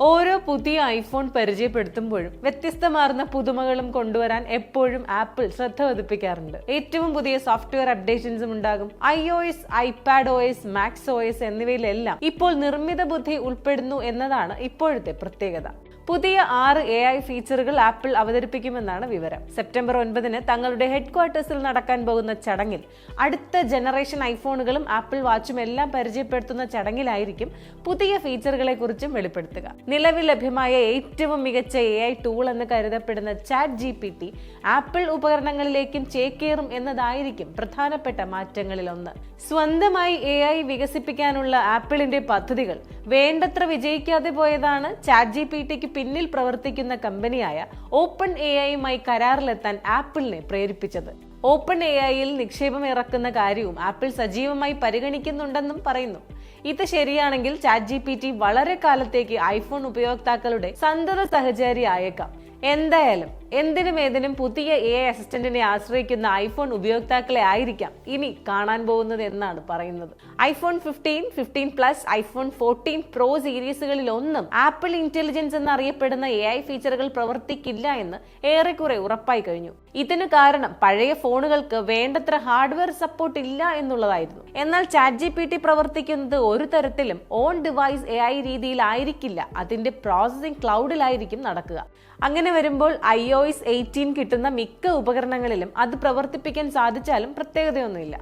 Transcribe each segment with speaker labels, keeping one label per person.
Speaker 1: ഓരോ പുതിയ ഐഫോൺ പരിചയപ്പെടുത്തുമ്പോഴും വ്യത്യസ്തമാർന്ന പുതുമകളും കൊണ്ടുവരാൻ എപ്പോഴും ആപ്പിൾ ശ്രദ്ധ പതിപ്പിക്കാറുണ്ട്. ഏറ്റവും പുതിയ സോഫ്റ്റ്വെയർ അപ്ഡേഷൻസും ഉണ്ടാകും. I O S iPad O S Macs O S എന്നിവയിലെല്ലാം ഇപ്പോൾ നിർമ്മിത ബുദ്ധി ഉൾപ്പെടുന്നു എന്നതാണ് ഇപ്പോഴത്തെ പ്രത്യേകത. പുതിയ ആറ് എ ഐ ഫീച്ചറുകൾ ആപ്പിൾ അവതരിപ്പിക്കുമെന്നാണ് വിവരം. സെപ്റ്റംബർ ഒൻപതിന് തങ്ങളുടെ ഹെഡ് ക്വാർട്ടേഴ്സിൽ നടക്കാൻ പോകുന്ന ചടങ്ങിൽ അടുത്ത ജനറേഷൻ ഐഫോണുകളും ആപ്പിൾ വാച്ചും എല്ലാം പരിചയപ്പെടുത്തുന്ന ചടങ്ങിലായിരിക്കും പുതിയ ഫീച്ചറുകളെ കുറിച്ചും വെളിപ്പെടുത്തുക. നിലവിൽ ലഭ്യമായ ഏറ്റവും മികച്ച എ ഐ ടൂൾ എന്ന് കരുതപ്പെടുന്ന chat G P T Apple ഉപകരണങ്ങളിലേക്കും ചേക്കേറും എന്നതായിരിക്കും പ്രധാനപ്പെട്ട മാറ്റങ്ങളിലൊന്ന്. സ്വന്തമായി എ ഐ വികസിപ്പിക്കാനുള്ള ആപ്പിളിന്റെ പദ്ധതികൾ വേണ്ടത്ര വിജയിക്കാതെ പോയതാണ് ചാറ്റ് ജി പി ടിക്ക് പിന്നിൽ പ്രവർത്തിക്കുന്ന കമ്പനിയായ ഓപ്പൺ എ ഐയുമായി കരാറിലെത്താൻ ആപ്പിളിനെ പ്രേരിപ്പിച്ചത്. ഓപ്പൺ എ ഐയിൽ നിക്ഷേപം ഇറക്കുന്ന കാര്യവും ആപ്പിൾ സജീവമായി പരിഗണിക്കുന്നുണ്ടെന്നും പറയുന്നു. ഇത് ശരിയാണെങ്കിൽ ചാറ്റ് ജി വളരെ കാലത്തേക്ക് ഐഫോൺ ഉപയോക്താക്കളുടെ സന്തത സഹചാരി ആയേക്കാം എന്തായാലും എന്തിനും ഏതിനും പുതിയ എ ഐ അസിസ്റ്റന്റിനെ ആശ്രയിക്കുന്ന ഐഫോൺ ഉപയോക്താക്കളെ ആയിരിക്കാം ഇനി കാണാൻ പോകുന്നത് എന്നാണ് പറയുന്നത്. IPhone fifteen fifteen plus iPhone fourteen pro സീരീസുകളിൽ ഒന്നും ആപ്പിൾ ഇന്റലിജൻസ് എന്നറിയപ്പെടുന്ന എ ഐ ഫീച്ചറുകൾ പ്രവർത്തിക്കില്ല എന്ന് ഏറെക്കുറെ ഉറപ്പായി കഴിഞ്ഞു. ഇതിന് കാരണം പഴയ ഫോണുകൾക്ക് വേണ്ടത്ര ഹാർഡ്വെയർ സപ്പോർട്ട് ഇല്ല എന്നുള്ളതായിരുന്നു. എന്നാൽ ചാറ്റ് ജി പി ടി പ്രവർത്തിക്കുന്നത് ഒരു തരത്തിലും ഓൺ ഡിവൈസ് എ ഐ രീതിയിലായിരിക്കില്ല. അതിന്റെ പ്രോസസ്സിംഗ് ക്ലൗഡിലായിരിക്കും നടക്കുക. അങ്ങനെ വരുമ്പോൾ ഐ ഒ എസ് എയ്റ്റീൻ കിട്ടുന്ന മിക്ക ഉപകരണങ്ങളിലും അത് പ്രവർത്തിപ്പിക്കാൻ സാധിച്ചാലും പ്രത്യേകതയൊന്നുമില്ല.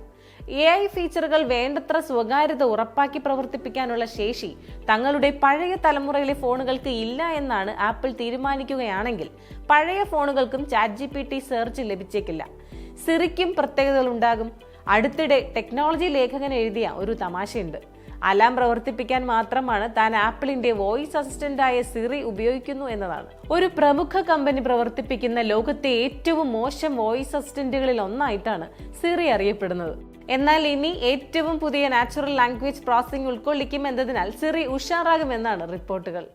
Speaker 1: എ ഐ ഫീച്ചറുകൾ വേണ്ടത്ര സ്വകാര്യത ഉറപ്പാക്കി പ്രവർത്തിപ്പിക്കാനുള്ള ശേഷി തങ്ങളുടെ പഴയ തലമുറയിലെ ഫോണുകൾക്ക് ഇല്ല എന്നാണ് ആപ്പിൾ തീരുമാനിക്കുകയാണെങ്കിൽ പഴയ ഫോണുകൾക്കും chat G P T search ലഭിച്ചേക്കില്ല. സിറിക്കും പ്രത്യേകതകൾ ഉണ്ടാകും അടുത്തിടെ ടെക്നോളജി ലേഖകൻ എഴുതിയ ഒരു തമാശയുണ്ട്. അലാം പ്രവർത്തിപ്പിക്കാൻ മാത്രമാണ് താൻ ആപ്പിളിന്റെ വോയിസ് അസിസ്റ്റന്റായ സിറി ഉപയോഗിക്കുന്നു എന്നതാണ്. ഒരു പ്രമുഖ കമ്പനി പ്രവർത്തിപ്പിക്കുന്ന ലോകത്തെ ഏറ്റവും മോശം വോയിസ് അസിസ്റ്റന്റുകളിൽ ഒന്നായിട്ടാണ് സിറി അറിയപ്പെടുന്നത്. എന്നാൽ ഇനി ഏറ്റവും പുതിയ നാച്ചുറൽ ലാംഗ്വേജ് പ്രോസസ്സിംഗ് ഉൾക്കൊള്ളിക്കും എന്നതിനാൽ സിറി ഉഷാറാകുമെന്നാണ് റിപ്പോർട്ടുകൾ.